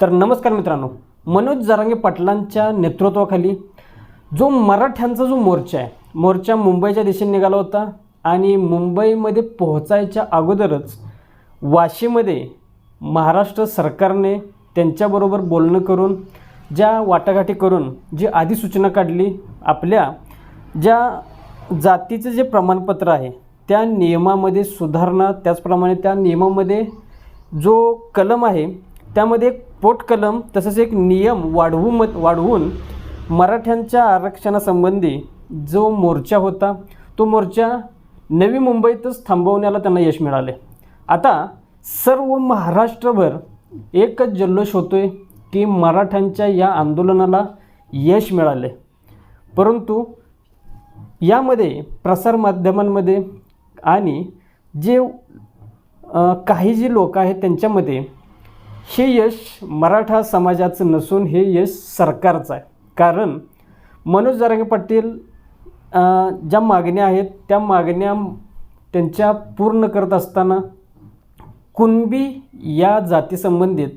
तर नमस्कार मित्रांनो मनोज जरांगे पाटलांच्या नेतृत्वाखाली जो मराठ्यांचा जो मोर्चा आहे मोर्चा मुंबईच्या दिशेने निघाला होता आणि मुंबईमध्ये पोहोचायच्या अगोदरच वाशीमध्ये महाराष्ट्र सरकारने त्यांच्याबरोबर बोलणं करून ज्या वाटाघाटी करून जी अधिसूचना काढली आपल्या ज्या जातीचं जे प्रमाणपत्र आहे त्या नियमामध्ये सुधारणा त्याचप्रमाणे त्या नियमामध्ये जो कलम आहे त्यामध्ये एक पोटकलम तसेच तसंच एक नियम वाढवू म वाढवून मराठ्यांच्या आरक्षणासंबंधी जो मोर्चा होता तो मोर्चा नवी मुंबईतच थांबवण्याला त्यांना यश मिळाले. आता सर्व महाराष्ट्रभर एकच जल्लोष होतोय की मराठ्यांच्या या आंदोलनाला यश मिळाले. परंतु यामध्ये प्रसारमाध्यमांमध्ये आणि जे काही जी लोक आहेत त्यांच्यामध्ये हे यश मराठा समाजाचं नसून हे यश सरकारचं आहे. कारण मनोज जरांगे पाटील ज्या मागण्या आहेत त्या मागण्या त्यांच्या पूर्ण करत असताना कुणबी या जातीसंबंधित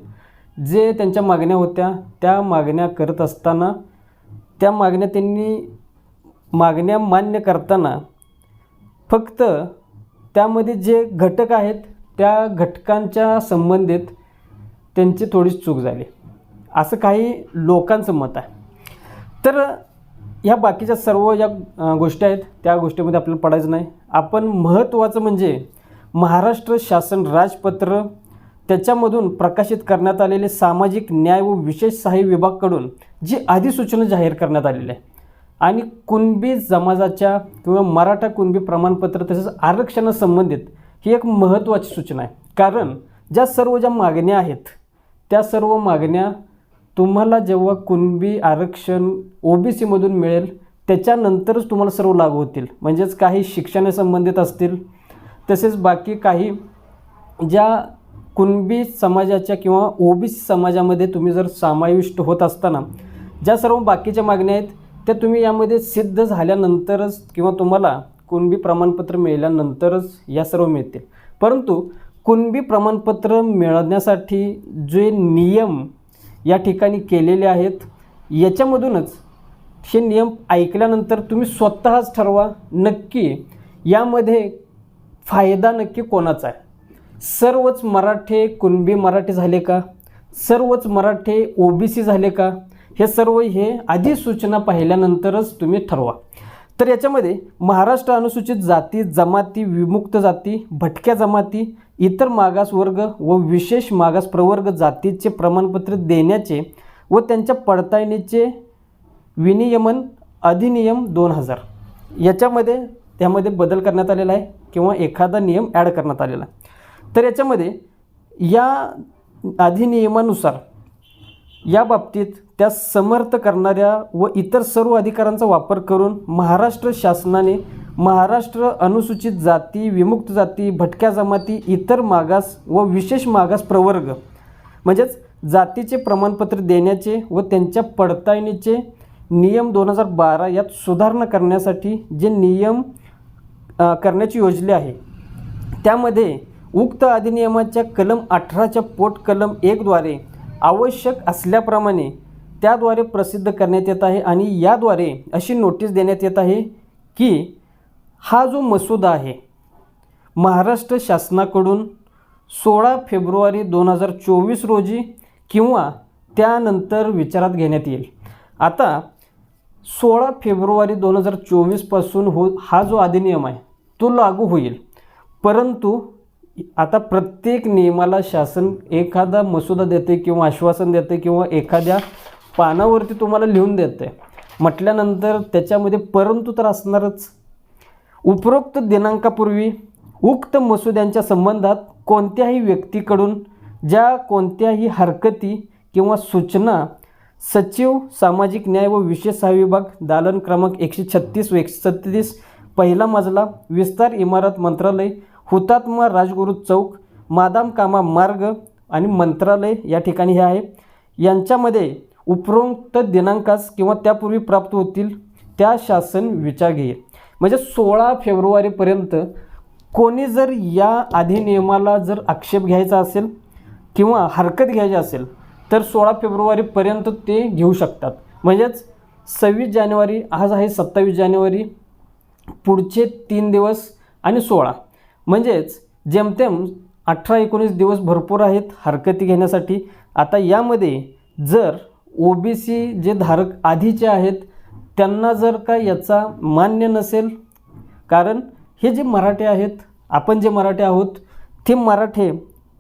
जे त्यांच्या मागण्या होत्या त्या मागण्या करत असताना त्या मागण्या त्यांनी मागण्या मान्य करताना फक्त त्यामध्ये जे घटक आहेत त्या घटकांच्या संबंधित त्यांची थोडीच चूक झाली. असं काही लोकांचं मत आहे. तर ह्या बाकीच्या सर्व ज्या गोष्टी आहेत त्या गोष्टीमध्ये आपल्याला पडायचं नाही. आपण महत्त्वाचं म्हणजे महाराष्ट्र शासन राजपत्र त्याच्यामधून प्रकाशित करण्यात आलेले सामाजिक न्याय व विशेष सहाय्य विभागकडून जी अधिसूचना जाहीर करण्यात आलेली आहे. आणि कुणबी समाजाच्या किंवा मराठा कुणबी प्रमाणपत्र तसेच आरक्षणासंबंधित ही एक महत्त्वाची सूचना आहे. कारण ज्या सर्व ज्या मागण्या आहेत त्या सर्व मागण्या तुम्हाला जेव्हा कुणबी आरक्षण ओ बी सीमधून मिळेल त्याच्यानंतरच तुम्हाला सर्व लागू होतील. म्हणजेच काही शिक्षणासंबंधित असतील तसेच बाकी काही ज्या कुणबी समाजाच्या किंवा ओ बी सी समाजामध्ये तुम्ही जर समाविष्ट होत असताना ज्या सर्व बाकीच्या मागण्या आहेत त्या तुम्ही यामध्ये सिद्ध झाल्यानंतरच किंवा तुम्हाला कुणबी प्रमाणपत्र मिळाल्यानंतरच या सर्व मिळतील. परंतु कुणबी प्रमाणपत्र मिळवण्यासाठी जे नियम या ठिकाणी केलेले आहेत याच्यामधूनच हे नियम ऐकल्यानंतर तुम्ही स्वतःच ठरवा. नक्की यामध्ये फायदा नक्की कोणाचा आहे? सर्वच मराठे कुणबी मराठी झाले का? सर्वच मराठे ओ बी सी झाले का? हे सर्व हे आधी सूचना पाहिल्यानंतरच तुम्ही ठरवा. तर याच्यामध्ये महाराष्ट्र अनुसूचित जाती जमाती विमुक्त जाती भटक्या जमाती इतर मागास वर्ग व विशेष मागास प्रवर्ग जातीचे प्रमाणपत्र देण्याचे व त्यांच्या पडताळणीचे विनियमन अधिनियम दोन हजार. याच्यामध्ये त्यामध्ये बदल करण्यात आलेला आहे किंवा एखादा नियम ॲड करण्यात आलेला आहे. तर याच्यामध्ये या अधिनियमानुसार या बाबतीत त्या समर्थ करणाऱ्या व इतर सर्व अधिकारांचा वापर करून महाराष्ट्र शासनाने महाराष्ट्र अनुसूचित जाती विमुक्त जाती भटक्या जमाती इतर मागास व विशेष मागास प्रवर्ग. म्हणजेच जातीचे प्रमाणपत्र देण्याचे व त्यांच्या पडताळणीचे नियम दोन हजार बारा यात सुधारणा करण्यासाठी जे नियम करण्याची योजले आहे. त्यामध्ये उक्त अधिनियमाच्या कलम अठराच्या पोट कलम एकद्वारे आवश्यक असल्याप्रमाणे त्याद्वारे प्रसिद्ध करण्यात येत आहे आणि याद्वारे अशी नोटीस देण्यात येत आहे की हा जो मसुदा आहे महाराष्ट्र शासनाकडून सोळा फेब्रुवारी दोन हजार चोवीस रोजी किंवा त्यानंतर विचारात घेण्यात येईल. आता सोळा फेब्रुवारी दोन हजार चोवीसपासून हो हा जो अधिनियम आहे तो लागू होईल. परंतु आता प्रत्येक नियमाला शासन एखादा मसुदा देते किंवा आश्वासन देते किंवा एखाद्या पानावरती तुम्हाला लिहून देते. म्हटल्यानंतर त्याच्यामध्ये परंतु तर असणारच. उपरोक्त दिनांकापूर्वी उक्त मसुद्यांच्या संबंधात कोणत्याही व्यक्तीकडून ज्या कोणत्याही हरकती किंवा सूचना सचिव सामाजिक न्याय व विशेष सहा विभाग दालन क्रमांक एकशे छत्तीस व एकशे सत्तेतीस पहिला मजला विस्तार इमारत मंत्रालय हुतात्मा राजगुरू चौक मादाम कामा मार्ग आणि मंत्रालय या ठिकाणी हे आहे. यांच्यामध्ये उपरोक्त दिनांकास किंवा त्यापूर्वी प्राप्त होतील त्या शासन विचार घेईल म्हणजे सोळा फेब्रुवारीपर्यंत कोणी जर या अधिनियमाला जर आक्षेप घ्यायचा असेल किंवा हरकत घ्यायची असेल तर सोळा फेब्रुवारीपर्यंत ते घेऊ शकतात. म्हणजेच सव्वीस जानेवारी आज आहे सत्तावीस जानेवारी पुढचे तीन दिवस आणि सोळा. म्हणजेच जेमतेम अठरा एकोणीस दिवस भरपूर आहेत हरकती घेण्यासाठी. आता यामध्ये जर ओ बी सी जे धारक आधीचे आहेत त्यांना जर का याचा मान्य नसेल कारण हे जे मराठे आहेत आपण जे मराठे आहोत ते मराठे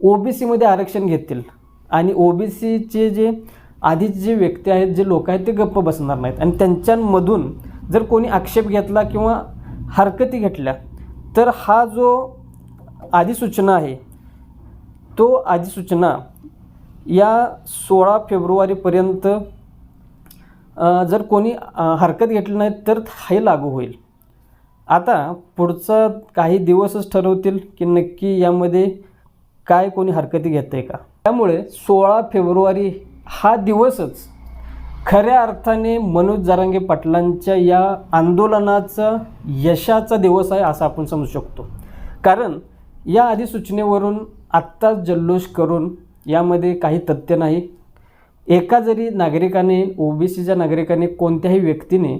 ओ बी सीमध्ये आरक्षण घेतील. आणि ओ बी सीचे जे आधीचे जे व्यक्ती आहेत जे लोक आहेत ते गप्प बसणार नाहीत. आणि त्यांच्यामधून जर कोणी आक्षेप घेतला किंवा हरकती घेतल्या तर हा जो अधिसूचना आहे तो अधिसूचना या सोळा फेब्रुवारीपर्यंत जर कोणी हरकत घेतली नाही तर हे लागू होईल. आता पुढचा काही दिवसच ठरवतील की नक्की यामध्ये काय कोणी हरकती घेत आहे का? त्यामुळे सोळा फेब्रुवारी हा दिवसच खऱ्या अर्थाने मनोज जारांगे पाटलांच्या या आंदोलनाचा यशाचा दिवस आहे असं आपण समजू शकतो. कारण या अधिसूचनेवरून आत्ताच जल्लोष करून यामध्ये काही तथ्य नाही. एका जरी नागरिकाने ओ बी सीच्या नागरिकाने कोणत्याही व्यक्तीने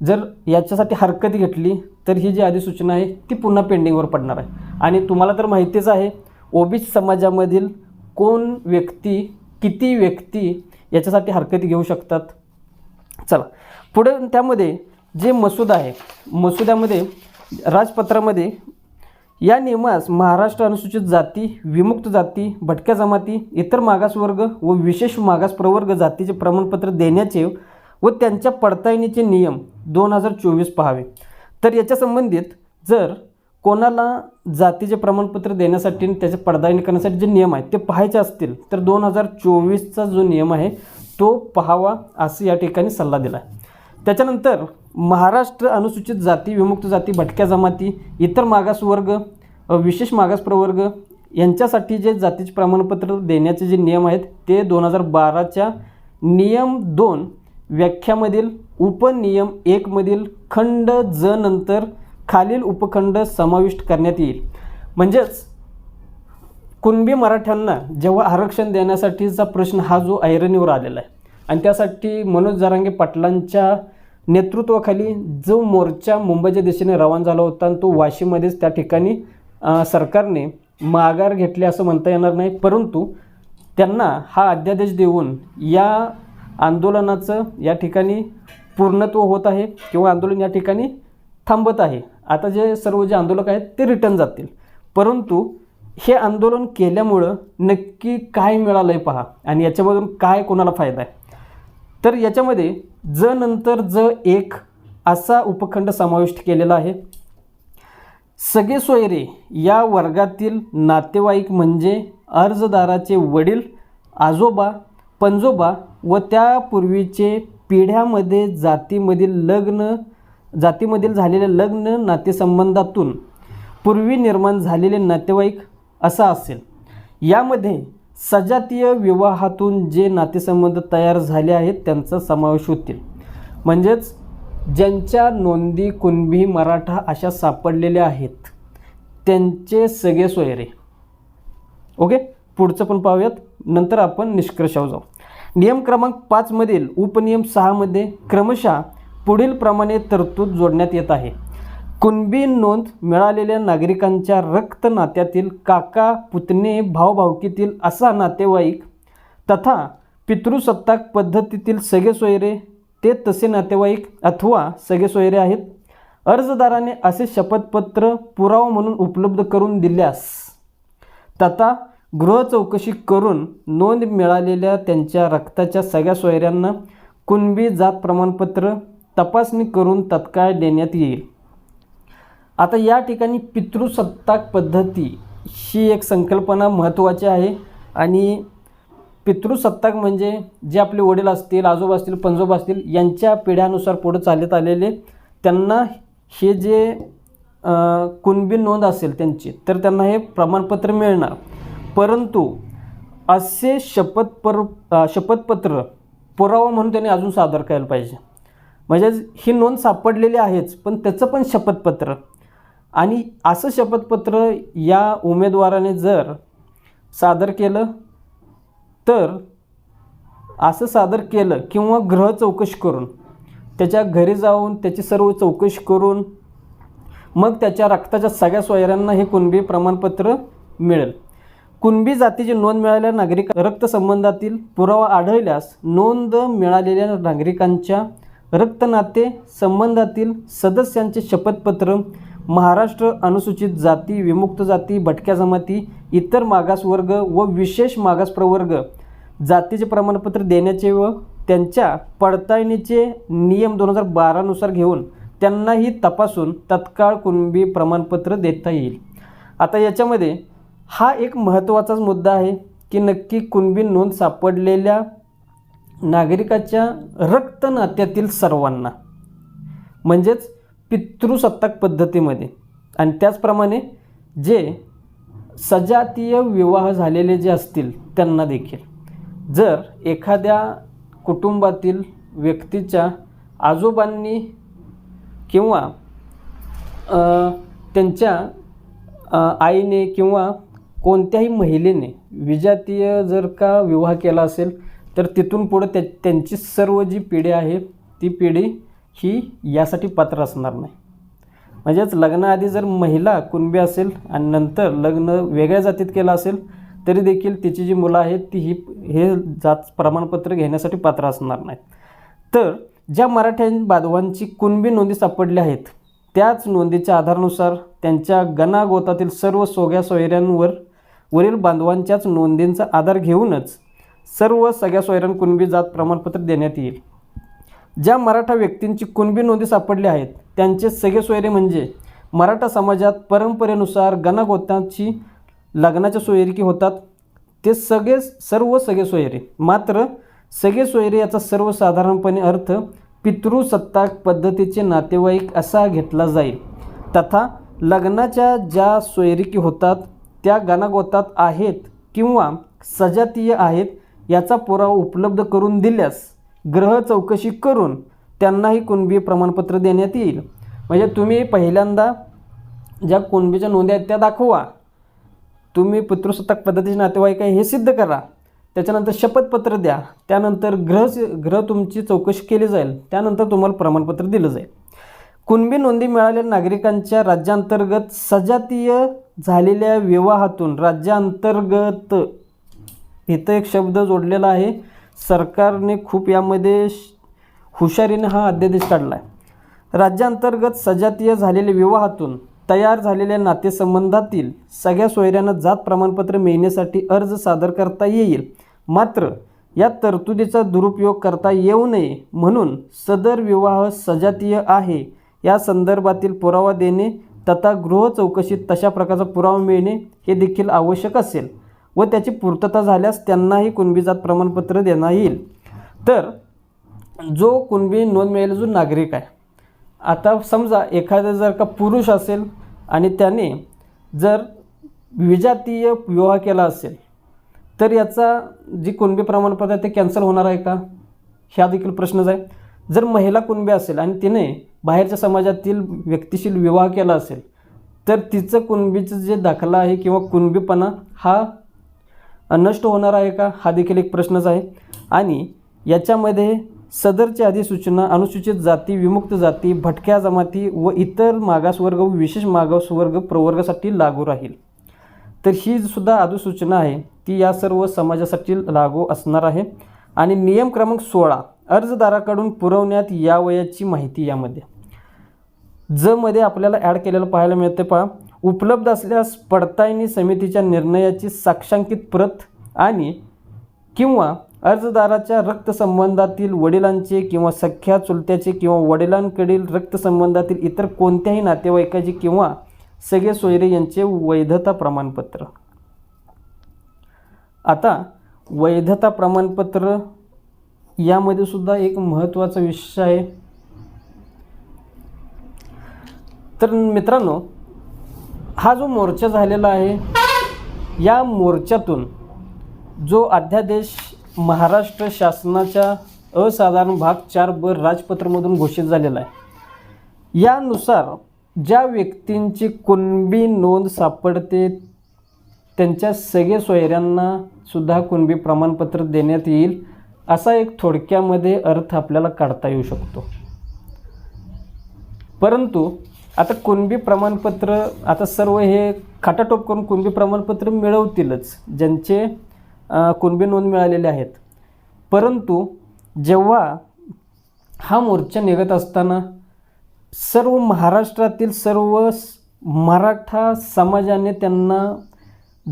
जर याच्यासाठी हरकत घेतली तर ही जी अधिसूचना आहे ती पुन्हा पेंडिंगवर पडणार आहे. आणि तुम्हाला तर माहितीच आहे ओ बी सी समाजामधील कोण व्यक्ती किती व्यक्ती याच्यासाठी हरकती घेऊ शकतात? चला. पुढे त्यामध्ये जे मसुदा आहे मसुद्यामध्ये राजपत्रामध्ये या नियमास महाराष्ट्र अनुसूचित जाती विमुक्त जाती भटक्या जमाती इतर मागासवर्ग व विशेष मागास प्रवर्ग जातीचे प्रमाणपत्र देण्याचे व त्यांच्या पडताळणीचे नियम दोन हजार चोवीस पहावे. तर याच्या संबंधित जर कोणाला जातीचे प्रमाणपत्र देण्यासाठी आणि त्याचे पडताळणी करण्यासाठी जे नियम आहेत ते पाहायचे असतील तर दोन हजार चोवीसचा जो नियम आहे तो पहावा असं या ठिकाणी सल्ला दिला आहे. त्याच्यानंतर महाराष्ट्र अनुसूचित जाती विमुक्त जाती भटक्या जमाती इतर मागासवर्ग विशेष मागास प्रवर्ग यांच्यासाठी जे जातीचे प्रमाणपत्र देण्याचे जे नियम आहेत ते दोन हजार बाराच्या नियम दोन व्याख्यामधील उपनियम एकमधील खंड ज नंतर खालील उपखंड समाविष्ट करण्यात येईल. म्हणजेच कुणबी मराठ्यांना जेव्हा आरक्षण देण्यासाठीचा प्रश्न हा जो ऐरणीवर आलेला आहे आणि त्यासाठी मनोज जरांगे पाटलांच्या नेतृत्वाखाली जो मोर्चा मुंबईच्या दिशेने रवाना झाला होता आणि तो वाशीमध्येच त्या ठिकाणी सरकारने माघार घेतली असं म्हणता येणार नाही. परंतु त्यांना हा अध्यादेश देऊन या आंदोलनाचं या ठिकाणी पूर्णत्व होत आहे किंवा आंदोलन या ठिकाणी थांबत आहे. आता जे सर्व जे आंदोलक आहेत ते रिटर्न जातील. परंतु हे आंदोलन केल्यामुळं नक्की काय मिळालं आहे पहा. आणि याच्यामधून काय कोणाला फायदा आहे? तर याच्यामध्ये ज नंतर ज एक असा उपखंड समाविष्ट केलेला आहे. सगळे सोयरे या वर्गातील नातेवाईक म्हणजे अर्जदाराचे वडील आजोबा पंजोबा व त्यापूर्वीचे पिढ्यामध्ये जातीमधील लग्न जातीमधील झालेले लग्न नातेसंबंधातून पूर्वी निर्माण झालेले नातेवाईक असा असेल. यामध्ये सजातीय विवाहातून जे नातेसंबंध तयार झाले आहेत त्यांचा समावेश होतील. म्हणजेच ज्यांच्या नोंदी कुणबी मराठा अशा सापडलेल्या आहेत त्यांचे सगळे सोयरे. ओके? पुढचं पण पाहूयात. नंतर आपण निष्कर्षावर जाऊ. नियम क्रमांक पाचमधील उपनियम सहामध्ये क्रमशः पुढील प्रमाणे तरतूद जोडण्यात येत आहे. कुणबी नोंद मिळालेल्या नागरिकांच्या रक्त नात्यातील काका पुतणे भावभावकीतील असा नातेवाईक तथा पितृसत्ताक पद्धतीतील सगळे सोयरे ते तसे नातेवाईक अथवा सगळे सोयरे आहेत. अर्जदाराने असे शपथपत्र पुरावा म्हणून उपलब्ध करून दिल्यास तथा गृह चौकशी करून नोंद मिळालेल्या त्यांच्या रक्ताच्या सगळ्या सोयऱ्यांना कुणबी जात प्रमाणपत्र तपासणी करून तत्काळ देण्यात येईल. आता या ठिकाणी पितृसत्ताक पद्धती ही एक संकल्पना महत्त्वाची आहे. आणि पितृसत्ताक म्हणजे जे आपले वडील असतील आजोबा असतील पंजोबा असतील यांच्या पिढ्यानुसार पुढं चालत आलेले त्यांना हे जे कुणबी नोंद असेल त्यांची तर त्यांना हे प्रमाणपत्र मिळणार. परंतु असे शपथपर शपथपत्र पुरावा म्हणून त्यांनी अजून सादर करायला पाहिजे. म्हणजे ही नोंद सापडलेली आहेच पण त्याचं पण शपथपत्र. आणि असं शपथपत्र या उमेदवाराने जर सादर केलं तर असं सादर केलं किंवा ग्रह चौकशी करून त्याच्या घरी जाऊन त्याची सर्व चौकशी करून मग त्याच्या रक्ताच्या सगळ्या सोयऱ्यांना हे कुणबी प्रमाणपत्र मिळेल. कुणबी जातीची नोंद मिळालेल्या नागरिक रक्तसंबंधातील पुरावा आढळल्यास नोंद मिळालेल्या नागरिकांच्या रक्तनाते संबंधातील सदस्यांचे शपथपत्र महाराष्ट्र अनुसूचित जाती विमुक्त जाती भटक्या जमाती इतर मागासवर्ग व विशेष मागास प्रवर्ग. जातीचे प्रमाणपत्र देण्याचे व त्यांच्या पडताळणीचे नियम दोन हजार बारानुसार घेऊन त्यांनाही तपासून तत्काळ कुणबी प्रमाणपत्र देता येईल. आता याच्यामध्ये हा एक महत्त्वाचाच मुद्दा आहे की नक्की कुणबी नोंद सापडलेल्या नागरिकाच्या रक्त नात्यातील सर्वांना. म्हणजेच पितृसत्ताक पद्धतीमध्ये. आणि त्याचप्रमाणे जे सजातीय विवाह झालेले जे असतील त्यांना देखील. जर एखाद्या कुटुंबातील व्यक्तीच्या आजोबांनी किंवा त्यांच्या आईने किंवा कोणत्याही महिलेने विजातीय जर का विवाह केला असेल तर तिथून पुढं त्या त्यांची सर्व जी पिढी आहे ती पिढी ही यासाठी पात्र असणार नाही. म्हणजेच लग्नाआधी जर महिला कुणबी असेल आणि नंतर लग्न वेगळ्या जातीत केलं असेल तरी देखील तिची जी मुलं आहेत ती ही हे जात प्रमाणपत्र घेण्यासाठी पात्र असणार नाहीत. तर ज्या मराठ्या बांधवांची कुणबी नोंदी सापडल्या आहेत त्याच नोंदीच्या आधारानुसार त्यांच्या गणागोतातील सर्व सोग्या सोयऱ्यांवर वरील बांधवांच्याच नोंदींचा आधार घेऊनच सर्व सगळ्या सोयऱ्यां कुणबी जात प्रमाणपत्र देण्यात येईल. ज्या मराठा व्यक्तींची कुणबी नोंदी सापडल्या आहेत त्यांचे सगळे सोयरे म्हणजे मराठा समाजात परंपरेनुसार गणागोताची लग्नाच्या सोयरिकी होतात. ते सगळे सर्व सगळे सोयरे. मात्र सगळे सोयरे याचा सर्वसाधारणपणे अर्थ पितृसत्ताक पद्धतीचे नातेवाईक असा घेतला जाईल. तथा लग्नाच्या ज्या सोयरिकी होतात त्या गणागोतात आहेत किंवा सजातीय आहेत याचा पुरावा उपलब्ध करून दिल्यास ग्रह चौकशी करून त्यांनाही कुणबी प्रमाणपत्र देण्यात येईल. म्हणजे तुम्ही पहिल्यांदा ज्या कुणबीच्या नोंदी आहेत त्या दाखवा. तुम्ही पितृसत्ताक पद्धतीचे नातेवाईक आहे हे सिद्ध करा. त्याच्यानंतर शपथपत्र द्या. त्यानंतर ग्रह ग्रह तुमची चौकशी केली जाईल. त्यानंतर तुम्हाला प्रमाणपत्र दिलं जाईल. कुणबी नोंदी मिळालेल्या नागरिकांच्या राज्यांतर्गत सजातीय झालेल्या विवाहातून राज्यांतर्गत इथं एक शब्द जोडलेला आहे सरकारने खूप यामध्ये श- हुशारीने हा अध्यादेश काढला आहे राज्यांतर्गत सजातीय झालेल्या विवाहातून तयार झालेल्या नातेसंबंधातील सगळ्या सोयऱ्यांना जात प्रमाणपत्र मिळण्यासाठी अर्ज सादर करता येईल. मात्र या तरतुदीचा दुरुपयोग करता येऊ नये म्हणून सदर विवाह सजातीय आहे. या संदर्भातील पुरावा देणे तथा गृह चौकशीत तशा प्रकारचा पुरावा मिळणे हे देखील आवश्यक असेल. व त्याची पूर्तता झाल्यास त्यांनाही कुणबी जात प्रमाणपत्र देण्यात येईल. तर जो कुणबी नोंद मिळालेला जो नागरिक आहे. आता समजा एखादा जर का पुरुष असेल आणि त्याने जर विजातीय विवाह केला असेल तर याचा जी कुणबी प्रमाणपत्र आहे ते कॅन्सल होणार आहे का? ह्या देखील प्रश्नच आहे. जर महिला कुणबी असेल आणि तिने बाहेरच्या समाजातील व्यक्तिशील विवाह केला असेल तर तिचं कुणबीचं जे दाखला आहे किंवा कुणबीपणा हा नष्ट होणार आहे का? हा देखील एक प्रश्नच आहे. आणि याच्यामध्ये सदरची अधिसूचना अनुसूचित जाती विमुक्त जाती भटक्या जमाती व इतर मागासवर्ग व विशेष मागासवर्ग प्रवर्गासाठी लागू राहील. तर ही सुद्धा अधिसूचना आहे. ती या सर्व समाजासाठी लागू असणार आहे. आणि नियम क्रमांक सोळा अर्जदाराकडून पुरवण्यात यावयाची माहिती यामध्ये. ज मध्ये आपल्याला ॲड केलेलं पाहायला मिळते पहा. उपलब्ध असल्यास पडताळणी समितीच्या निर्णयाची साक्षांकित प्रत आणि किंवा अर्जदाराच्या रक्तसंबंधातील वडिलांचे किंवा सख्या चुलत्याचे किंवा वडिलांकडील रक्तसंबंधातील इतर कोणत्याही नातेवाईकाचे किंवा सगळे सोयरे यांचे वैधता प्रमाणपत्र. आता वैधता प्रमाणपत्र यामध्ये सुद्धा एक महत्त्वाचा विषय आहे. तर मित्रांनो हा जो मोर्चा झालेला आहे या मोर्चातून जो अध्यादेश महाराष्ट्र शासनाच्या असाधारण भाग चार ब राजपत्रमधून घोषित झालेला आहे यानुसार ज्या व्यक्तींची कुणबी नोंद सापडते त्यांच्या सगळे सोयऱ्यांना सुद्धा कुणबी प्रमाणपत्र देण्यात येईल असा एक थोडक्यामध्ये अर्थ आपल्याला काढता येऊ शकतो. परंतु आता कुणबी प्रमाणपत्र आता सर्व हे खाटाटोप करून कुणबी प्रमाणपत्र मिळवतीलच ज्यांचे कुणबी नोंद मिळालेले आहेत. परंतु जेव्हा हा मोर्चा निघत असताना सर्व महाराष्ट्रातील सर्व स- मराठा समाजाने त्यांना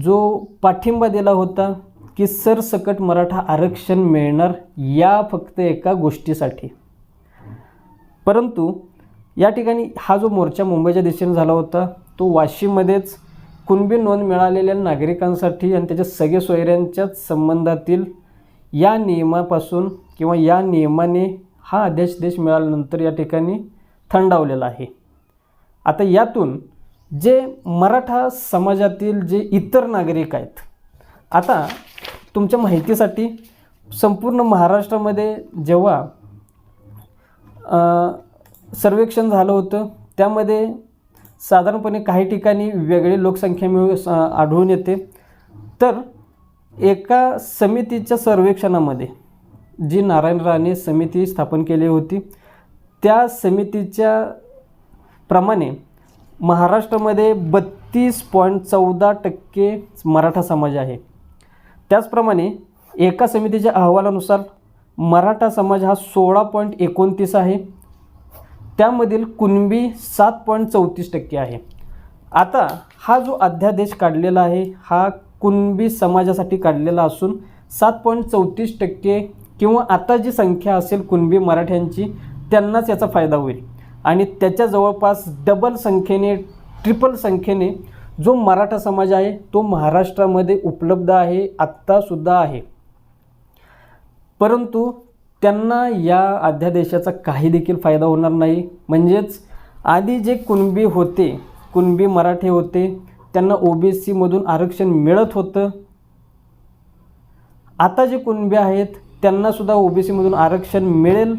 जो पाठिंबा दिला होता की सरसकट मराठा आरक्षण मिळणार या फक्त एका गोष्टीसाठी. परंतु या ठिकाणी हा जो मोर्चा मुंबईच्या दिशेने झाला होता तो वाशीमध्येच कुणबी नोंद मिळालेल्या नागरिकांसाठी आणि त्याच्या सगळे सोयऱ्यांच्याच संबंधातील या नियमापासून किंवा या नियमाने हा अध्यादेश मिळाल्यानंतर या ठिकाणी थंडावलेला आहे. आता यातून जे मराठा समाजातील जे इतर नागरिक आहेत आता तुमच्या माहितीसाठी संपूर्ण महाराष्ट्रामध्ये जेव्हा सर्वेक्षण झालं होतं. त्यामध्ये साधारणपणे काही ठिकाणी वेगळी लोकसंख्या मिळू आढळून येते. तर एका समितीच्या सर्वेक्षणामध्ये जी नारायण राणे समिती स्थापन केली होती त्या समितीच्या प्रमाणे महाराष्ट्रामध्ये बत्तीस पॉईंट चौदा टक्के मराठा समाज आहे. त्याचप्रमाणे एका समितीच्या अहवालानुसार मराठा समाज हा सोळा पॉईंट एकोणतीस आहे. त्यामधील कुणबी सात पॉईंट चौतीस टक्के आहे. आता हा जो अध्यादेश काढलेला आहे हा कुणबी समाजासाठी काढलेला असून सात पॉईंट चौतीस टक्के किंवा आता जी संख्या असेल कुणबी मराठ्यांची त्यांनाच याचा फायदा होईल. आणि त्याच्या जवळपास डबल संख्येने ट्रिपल संख्येने जो मराठा समाज आहे तो महाराष्ट्रामध्ये उपलब्ध आहे आत्तासुद्धा आहे. परंतु त्यांना या अध्यादेशाचा काही देखील फायदा होणार नाही. म्हणजेच आधी जे कुणबी होते कुणबी मराठे होते त्यांना ओ बी सीमधून आरक्षण मिळत होतं. आता जे कुणबी आहेत त्यांनासुद्धा ओ बी सीमधून आरक्षण मिळेल.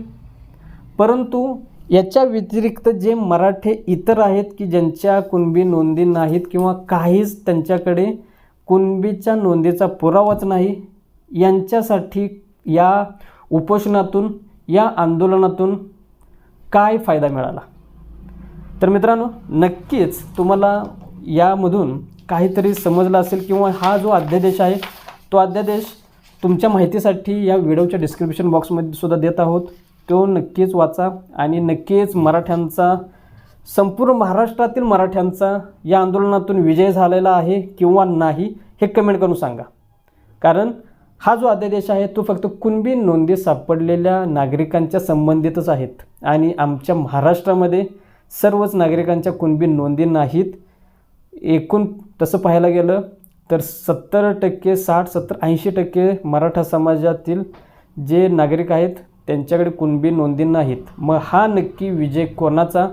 परंतु याच्या व्यतिरिक्त जे मराठे इतर आहेत की ज्यांच्या कुणबी नोंदी नाहीत किंवा काहीच त्यांच्याकडे कुणबीच्या नोंदीचा पुरावाच नाही यांच्यासाठी या उपोषणातून या आंदोलनातून काय फायदा मिळाला? तर मित्रांनो नक्कीच तुम्हाला यामधून काहीतरी समजलं असेल किंवा हा जो अध्यादेश आहे तो अध्यादेश तुमच्या माहितीसाठी या व्हिडिओच्या डिस्क्रिप्शन बॉक्समध्ये सुद्धा देत आहोत. तो नक्कीच वाचा आणि नक्कीच मराठ्यांचा संपूर्ण महाराष्ट्रातील मराठ्यांचा या आंदोलनातून विजय झालेला आहे किंवा नाही हे कमेंट करून सांगा. कारण हा जो अध्यादेश आहे तो फक्त कुणबी नोंदी सापडलेल्या नागरिकांच्या संबंधितच आहेत. आणि आमच्या महाराष्ट्रामध्ये सर्वच नागरिकांच्या कुणबी नोंदी नाहीत. एकूण तसं पाहायला गेलं तर सत्तर टक्के साठ सत्तर ऐंशी टक्के मराठा समाजातील जे नागरिक आहेत त्यांच्याकडे कुणबी नोंदी नाहीत. मग हा नक्की विजय कोणाचा?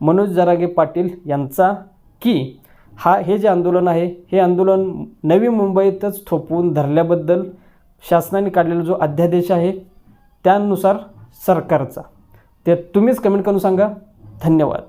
मनोज जरागे पाटील यांचा की हा हे जे आंदोलन आहे हे आंदोलन नवी मुंबईतच थोपवून धरल्याबद्दल शासनाने काढलेला जो अध्यादेश आहे त्यानुसार सरकारचा. ते तुम्हीच कमेंट करून सांगा. धन्यवाद.